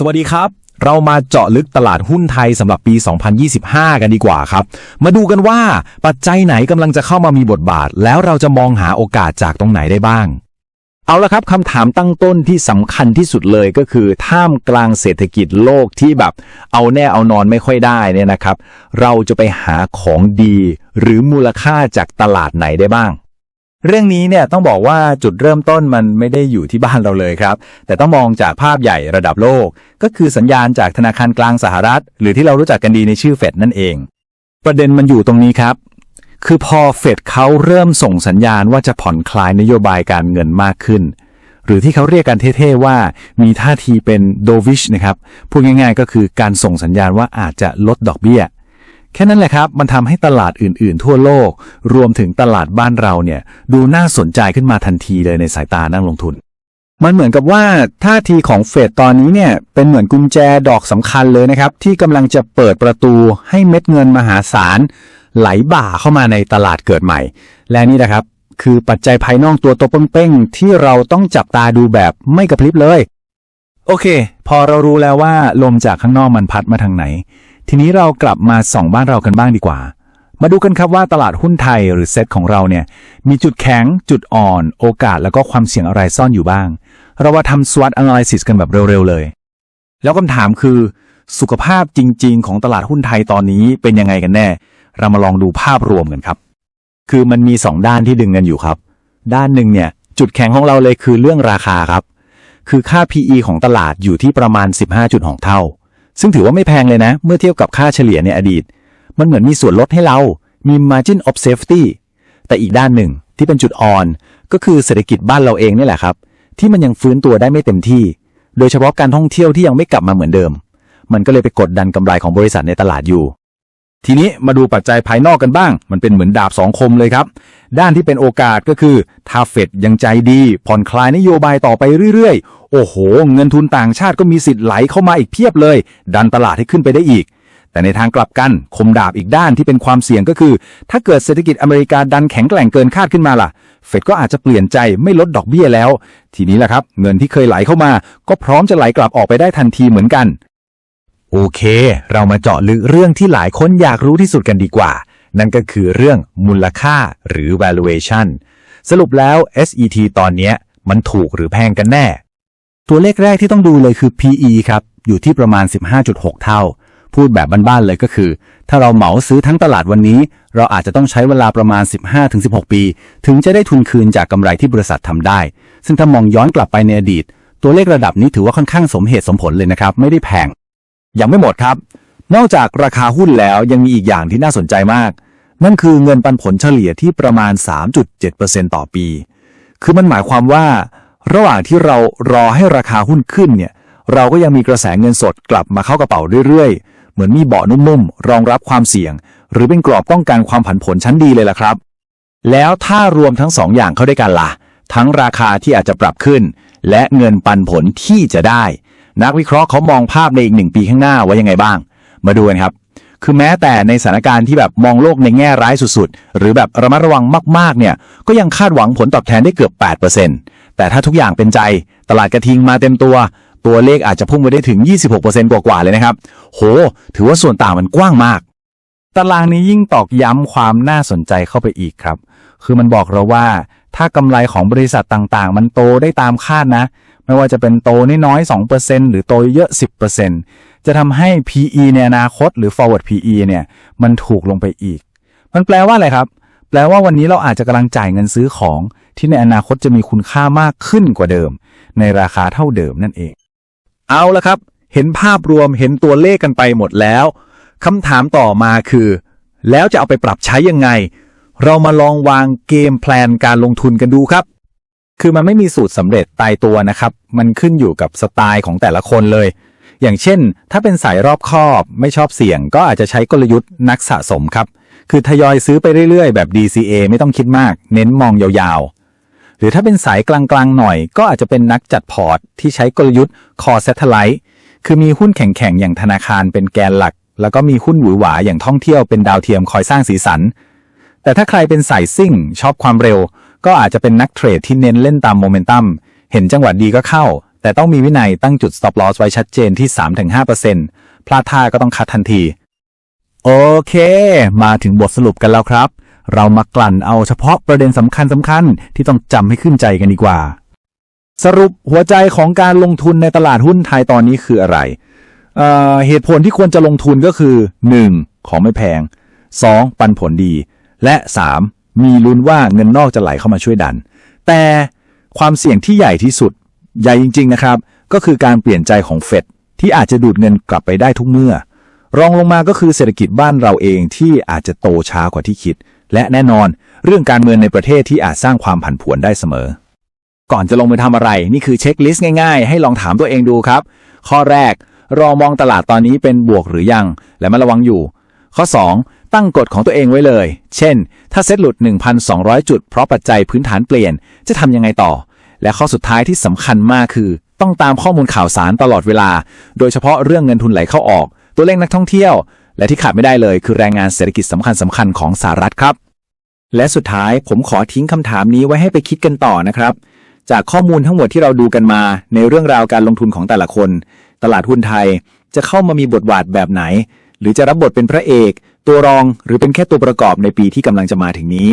สวัสดีครับ เรามาเจาะลึกตลาดหุ้นไทยสำหรับปี 2025 กันดีกว่าครับ มาดูกันว่าปัจจัยไหนกำลังจะเข้ามามีบทบาท แล้วเราจะมองหาโอกาสจากตรงไหนได้บ้าง เอาละครับคำถามตั้งต้นที่สำคัญที่สุดเลยก็คือ ท่ามกลางเศรษฐกิจโลกที่แบบ เอาแน่เอานอนไม่ค่อยได้เนี่ยนะครับ เราจะไปหาของดี หรือมูลค่าจากตลาดไหนได้บ้าง เรื่องนี้เนี่ยต้องบอกว่าจุดเริ่มต้นมันไม่ได้อยู่ที่บ้านเราเลยครับ แต่ต้องมองจากภาพใหญ่ระดับโลก ก็คือสัญญาณจากธนาคารกลางสหรัฐ หรือที่เรารู้จักกันดีในชื่อเฟดนั่นเอง ประเด็นมันอยู่ตรงนี้ครับ คือพอเฟดเขาเริ่มส่งสัญญาณว่าจะผ่อนคลายนโยบายการเงินมากขึ้น หรือที่เขาเรียกกันเท่ๆว่ามีท่าทีเป็นโดวิชนะครับพูดง่ายๆ ก็คือการส่งสัญญาณว่าอาจจะลดดอกเบี้ย แค่นั้นแหละครับ มันทำให้ตลาดอื่นๆ ทั่วโลก รวมถึงตลาดบ้านเราเนี่ยดูน่าสนใจขึ้นมาทันทีเลยในสายตานักลงทุน มันเหมือนกับว่าท่าทีของเฟดตอนนี้เนี่ยเป็นเหมือนกุญแจดอกสำคัญเลยนะครับ ที่กำลังจะเปิดประตูให้เม็ดเงินมหาศาลไหลบ่าเข้ามาในตลาดเกิดใหม่ และนี่นะครับ คือปัจจัยภายนอกตัวโตเป้งๆที่เราต้องจับตาดูแบบไม่กระพริบเลย โอเค พอเรารู้แล้วว่าลมจากข้างนอกมันพัดมาทางไหน ทีนี้เรากลับมาส่องบ้านเรากันบ้างดีกว่า มาดูกันครับว่าตลาดหุ้นไทยหรือเซ็ตของเราเนี่ย มีจุดแข็ง จุดอ่อน โอกาสแล้วก็ความเสี่ยงอะไรซ่อนอยู่บ้าง เรามาทำ SWOT analysis กันแบบเร็วๆเลย แล้วคำถามคือ สุขภาพจริง ๆ ของตลาดหุ้นไทยตอนนี้เป็นยังไงกันแน่ เรามาลองดูภาพรวมกันครับ คือมันมี 2 ด้านที่ดึงกันอยู่ครับ ด้านหนึ่งเนี่ยจุดแข็งของเราเลยคือเรื่องราคาครับ คือค่า PE ของตลาดอยู่ที่ประมาณ 15.6เท่า ซึ่งถือว่าไม่แพงเลยนะ เมื่อเทียบกับค่าเฉลี่ยในอดีต มันเหมือนมีส่วนลดให้เรา มี margin of safety แต่อีกด้านหนึ่งที่เป็นจุดอ่อน ก็คือเศรษฐกิจบ้านเราเองนี่แหละครับ ที่มันยังฟื้นตัวได้ไม่เต็มที่ โดยเฉพาะการท่องเที่ยวที่ยังไม่กลับมาเหมือนเดิม มันก็เลยไปกดดันกำไรของบริษัทในตลาดอยู่ ทีนี้มาดูปัจจัยภายนอกกันบ้าง มันเป็นเหมือนดาบสองคมเลยครับ ด้านที่เป็นโอกาสก็คือ ถ้าเฟดยังใจดี ผ่อนคลายนโยบายต่อไปเรื่อยๆ โอ้โห เงินทุนต่างชาติก็มีสิทธิ์ไหลเข้ามาอีกเพียบเลย ดันตลาดให้ขึ้นไปได้อีก แต่ในทางกลับกันคมดาบอีกด้านที่เป็นความเสี่ยงก็คือ ถ้าเกิดเศรษฐกิจอเมริกาดันแข็งแกร่งเกินคาดขึ้นมาล่ะ เฟดก็อาจจะเปลี่ยนใจไม่ลดดอกเบี้ยแล้ว ทีนี้แหละครับ เงินที่เคยไหลเข้ามา ก็พร้อมจะไหลกลับออกไปได้ทันทีเหมือนกัน โอเค เรามาเจาะลึกเรื่องที่หลายคนอยากรู้ที่สุดกันดีกว่า นั่นก็คือเรื่องมูลค่าหรือ valuation สรุปแล้ว SET ตอนนี้มันถูกหรือแพงกันแน่ ตัวเลขแรกที่ต้องดูเลยคือ PE ครับ อยู่ที่ประมาณ 15.6 เท่า พูดแบบบ้านๆเลยก็คือ ถ้าเราเหมาซื้อทั้งตลาดวันนี้ เราอาจจะต้องใช้เวลาประมาณ 15-16 ปี ถึงจะได้ทุนคืนจากกำไรที่บริษัททำได้ ซึ่งถ้ามองย้อนกลับไปในอดีต ตัวเลขระดับนี้ถือว่าค่อนข้างสมเหตุสมผลเลยนะครับ ไม่ได้แพง ยังไม่หมดครับ นอกจากราคาหุ้นแล้วยังมีอีกอย่างที่น่าสนใจมาก นั่นคือเงินปันผลเฉลี่ยที่ประมาณ 3.7%ต่อปี คือมันหมายความว่า ระหว่างที่เรารอให้ราคาหุ้นขึ้นเนี่ยเราก็ยังมีกระแสเงินสดกลับมาเข้ากระเป๋าเรื่อยๆ เหมือนมีเบาะนุ่มๆ รองรับความเสี่ยง หรือเป็นกรอบป้องกันความผันผวนชั้นดีเลยล่ะครับ แล้วถ้ารวมทั้งสองอย่างเข้าด้วยกันล่ะ ทั้งราคาที่อาจจะปรับขึ้น และเงินปันผลที่จะได้ นักวิเคราะห์เขามองภาพในอีกหนึ่งปีข้างหน้าไว้ยังไงบ้าง มาดูกันครับ คือแม้แต่ในสถานการณ์ที่แบบมองโลกในแง่ร้ายสุดๆ หรือแบบระมัดระวังมากๆ เนี่ย ก็ยังคาดหวังผลตอบแทนได้เกือบ 8%แต่ถ้าทุกอย่างเป็นใจ ตลาดกระทิงมาเต็มตัว ตัวเลขอาจจะพุ่งไปได้ถึง 26%กว่าๆ เลยนะครับ โห ถือว่าส่วนต่างมันกว้างมาก ตารางนี้ยิ่งตอกย้ำความน่าสนใจเข้าไปอีกครับ คือมันบอกเราว่าถ้ากำไรของบริษัทต่างๆ มันโตได้ตามคาดนะ ไม่ว่าจะเป็นโตน้อยๆ2%หรือโตเยอะ 10%จะทำให้ PE ในอนาคตหรือ forward PE เนี่ยมันถูกลงไปอีก มันแปลว่าอะไรครับ แปลว่าวันนี้เราอาจจะกำลังจ่ายเงินซื้อของที่ในอนาคตจะมีคุณค่ามากขึ้นกว่าเดิม ในราคาเท่าเดิมนั่นเอง เอาละครับ เห็นภาพรวมเห็นตัวเลขกันไปหมดแล้วคำถามต่อมาคือ แล้วจะเอาไปปรับใช้ยังไง เรามาลองวางเกมแพลนการลงทุนกันดูครับ คือมันไม่มีสูตรสำเร็จตายตัวนะครับ มันขึ้นอยู่กับสไตล์ของแต่ละคนเลย อย่างเช่น ถ้าเป็นสายรอบคอบไม่ชอบเสี่ยง ก็อาจจะใช้กลยุทธ์นักสะสมครับ คือทยอยซื้อไปเรื่อยๆ แบบ DCA ไม่ต้องคิดมาก เน้นมองยาวๆ หรือถ้าเป็นสายกลางๆหน่อย ก็อาจจะเป็นนักจัดพอร์ต ที่ใช้กลยุทธ์ Core Satellite คือมีหุ้นแข็งๆอย่างธนาคารเป็นแกนหลัก แล้วก็มีหุ้นหวือหวาอย่างท่องเที่ยวเป็นดาวเทียมคอยสร้างสีสันแต่ถ้าใครเป็นสายซิ่งชอบความเร็ว ก็อาจจะเป็นนักเทรดที่เน้นเล่นตามโมเมนตัม เห็นจังหวะดีก็เข้า แต่ต้องมีวินัยตั้งจุด stop loss ไว้ชัดเจนที่ 3-5%พลาดท่าก็ต้องคัดทันที โอเค มาถึงบทสรุปกันแล้วครับ เรามากลั่นเอาเฉพาะประเด็นสำคัญสำคัญๆที่ต้องจำให้ขึ้นใจกันดีกว่า สรุปหัวใจของการลงทุนในตลาดหุ้นไทยตอนนี้คืออะไรเเหตุผลที่ควรจะลงทุนก็คือ 1. ของไม่แพง 2. ปันผลดี และ 3. มีลุ้นว่าเงินนอกจะไหลเข้ามาช่วยดัน แต่ความเสี่ยงที่ใหญ่ที่สุด ใหญ่จริง ๆ นะครับ ก็คือการเปลี่ยนใจของเฟดที่อาจจะดูดเงินกลับไปได้ทุกเมื่อ รองลงมาก็คือเศรษฐกิจบ้านเราเองที่อาจจะโตช้ากว่าที่คิด และแน่นอน เรื่องการเมืองในประเทศที่อาจสร้างความผันผวนได้เสมอ ก่อนจะลงมือทำอะไร นี่คือเช็คลิสต์ง่ายๆ ให้ลองถามตัวเองดูครับ ข้อแรกรอมองตลาดตอนนี้เป็นบวกหรือยัง และมาระวังอยู่ ข้อ 2 ตั้งกฎของตัวเองไว้เลย เช่น ถ้าเซ็ตหลุด 1,200 จุด เพราะปัจจัยพื้นฐานเปลี่ยน จะทำยังไงต่อ และข้อสุดท้ายที่สำคัญมากคือ ต้องตามข้อมูลข่าวสารตลอดเวลา โดยเฉพาะเรื่องเงินทุนไหลเข้าออก ตัวเลขนักท่องเที่ยว และที่ขาดไม่ได้เลย คือแรงงานเศรษฐกิจสำคัญสำคัญๆของสหรัฐครับ และสุดท้ายผมขอทิ้งคำถามนี้ไว้ให้ไปคิดกันต่อนะครับ จากข้อมูลทั้งหมดที่เราดูกันมา ในเรื่องราวการลงทุนของแต่ละคน ตลาดหุ้นไทยจะเข้ามามีบทบาทแบบไหน หรือจะรับบทเป็นพระเอก ตัวรองหรือเป็นแค่ตัวประกอบในปีที่กำลังจะมาถึงนี้